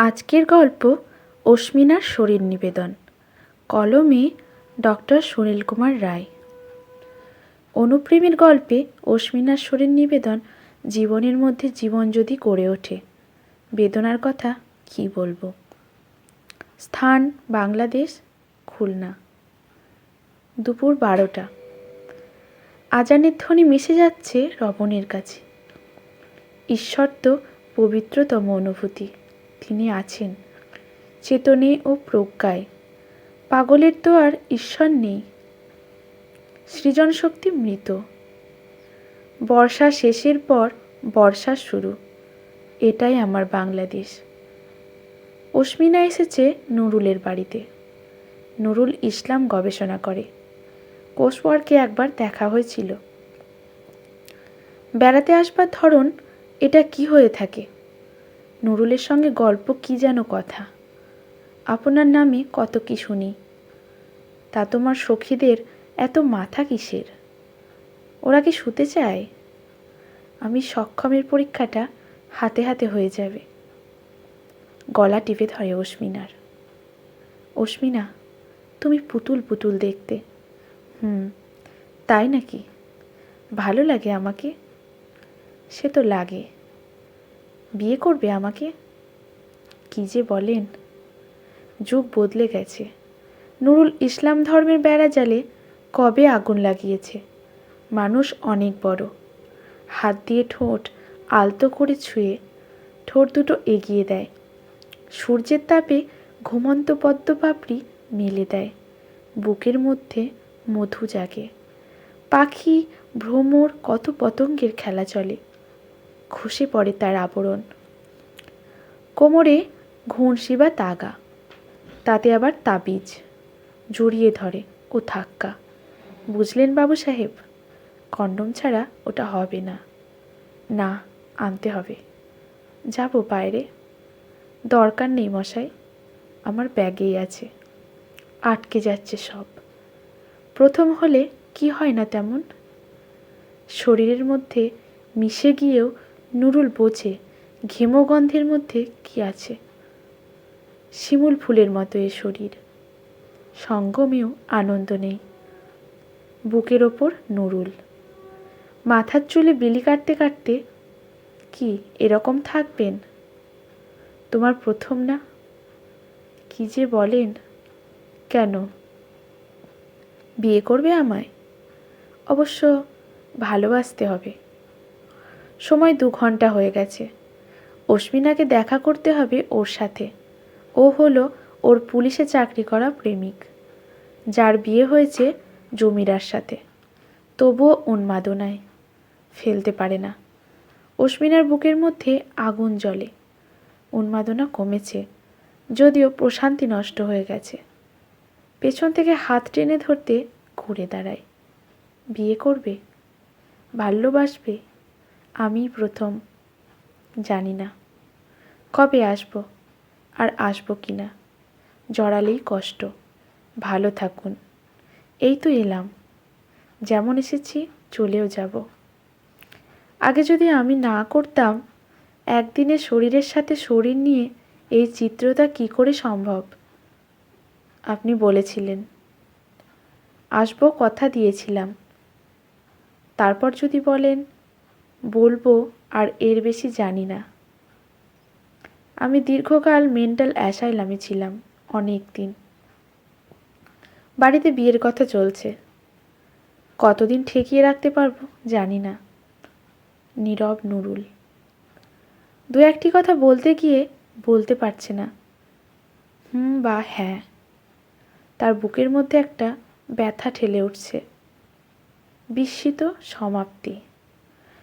আজকের গল্প অস্মিনার শরীর নিবেদন। কলমে ডক্টর সুনীল কুমার রায়। অনুপ্রেমের গল্পে অস্মিনার শরীর নিবেদন জীবনের মধ্যে জীবন যদি গড়ে ওঠে, বেদনার কথা কি বলব? স্থান, বাংলাদেশ, খুলনা। দুপুর বারোটা। আজানের ধ্বনি মিশে যাচ্ছে রবণের কাছে। ঈশ্বর তো পবিত্রতম অনুভূতি। তিনি আছেন, চেতনে ও প্রজ্ঞায়। পাগলের তো আর ঈশ্বর নেই। সৃজন শক্তি মৃত। বর্ষা শেষের পর বর্ষা শুরু। এটাই আমার বাংলাদেশ। অস্মিনা এসেছে নুরুলের বাড়িতে। নুরুল ইসলাম গবেষণা করে। কোষওয়ার্কে একবার দেখা হয়েছিল। বেড়াতে আসবার ধরন এটা কি হয়ে থাকে? নুরুলের সঙ্গে গল্প কি যেন কথা। আপনার নামে কত কি শুনি। তা তোমার সখীদের এত মাথা কিসের? ওরা কি শুতে চায়? আমি সক্ষমের পরীক্ষাটা হাতে হাতে হয়ে যাবে। গলা টিপে ধরে অস্মিনার অস্মিনা তুমি পুতুল পুতুল দেখতে। হুম, তাই নাকি? ভালো লাগে আমাকে? সে তো লাগে। বিয়ে করবে আমাকে? কি যে বলেন। যুগ বদলে গেছে। নুরুল ইসলাম ধর্মের বেড়া জালে কবে আগুন লাগিয়েছে? মানুষ অনেক বড়। হাত দিয়ে ঠোঁট আলতো করে ছুঁয়ে ঠোঁট দুটো এগিয়ে দেয়। সূর্যের তাপে ঘুমন্ত পদ্ম পাপড়ি মেলে দেয়। বুকের মধ্যে মধু জাগে। পাখি, ভ্রমর কত পতঙ্গের খেলা চলে। খসে পড়ে তার আবরণ। কোমরে ঘুণসি বা তাগা, তাতে আবার তাবিজ জড়িয়ে ধরে ও ধাক্কা। বুঝলেন বাবু সাহেব, কন্ডম ছাড়া ওটা হবে না। না, আনতে হবে। যাব বাইরে। দরকার নেই মশাই, আমার ব্যাগেই আছে। আটকে যাচ্ছে সব। প্রথম হলে কি হয় না তেমন? শরীরের মধ্যে মিশে গিয়েও নুরুল বোঝে, ঘেমগন্ধের মধ্যে কি আছে? শিমুল ফুলের মতো এ শরীর। সঙ্গমেও আনন্দ নেই। বুকের ওপর নুরুল। মাথার চুলে বিলি কাটতে কাটতে, কি, এরকম থাকবেন? তোমার প্রথম না? কি যে বলেন? কেন? বিয়ে করবে আমায়? অবশ্য ভালোবাসতে হবে। সময় দু ঘণ্টা হয়ে গেছে। অস্মিনাকে দেখা করতে হবে ওর সাথে। ও হলো ওর পুলিশে চাকরি করা প্রেমিক। যার বিয়ে হয়েছে জমিরার সাথে। তবুও উন্মাদনায়। ফেলতে পারে না। অস্মিনার বুকের মধ্যে আগুন জ্বলে। উন্মাদনা কমেছে, যদিও প্রশান্তি নষ্ট হয়ে গেছে। পেছন থেকে হাত টেনে ধরতে ঘুরে দাঁড়ায়। বিয়ে করবে? ভালোবাসবে আমি প্রথম জানি না। কবে আসব আর আসব কি না? জড়ালেই কষ্ট। ভালো থাকুন। এই তো এলাম। যেমন এসেছি চলেও যাব। আগে যদি আমি না করতাম, একদিনে শরীরের সাথে শরীর নিয়ে এই চিত্রটা কি করে সম্ভব? আপনি বলেছিলেন। আসব কথা দিয়েছিলাম। তারপর যদি বলেন বলব আর এর বেশি জানি না। আমি দীর্ঘকাল মেন্টাল অ্যাসাইলামে ছিলাম অনেক দিন। বাড়িতে বিয়ের কথা চলছে। কতদিন ঠেকিয়ে রাখতে পারব জানি না। নীরব নুরুল। দু একটি কথা বলতে গিয়ে বলতে পারছে না। হুম বা হ্যাঁ। তার বুকের মধ্যে একটা ব্যথা ঠেলে উঠছে। বিস্মিত সমাপ্তি।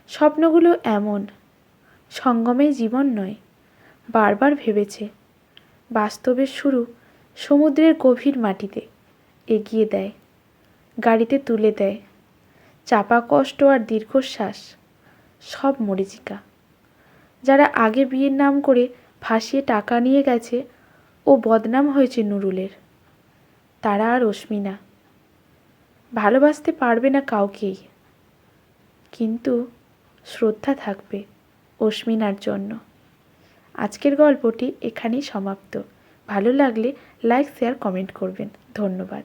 স্বপ্নগুলো এমন, সঙ্গমে জীবন নয়, বারবার ভেবেছে বাস্তবের শুরু সমুদ্রের গভীর মাটিতে এগিয়ে দেয়, গাড়িতে তুলে দেয়, চাপা কষ্ট আর দীর্ঘশ্বাস, সব মরিচিকা। যারা আগে বিয়ের নাম করে ফাঁসিয়ে টাকা নিয়ে গেছে ও বদনাম হয়েছে নুরুলের, তারা আর অস্মিনা ভালোবাসতে পারবে না কাউকেই। কিন্তু শ্রদ্ধা থাকবে অস্মিনার জন্য। আজকের গল্পটি এখানেই সমাপ্ত। ভালো লাগলে লাইক, শেয়ার, কমেন্ট করবেন। ধন্যবাদ।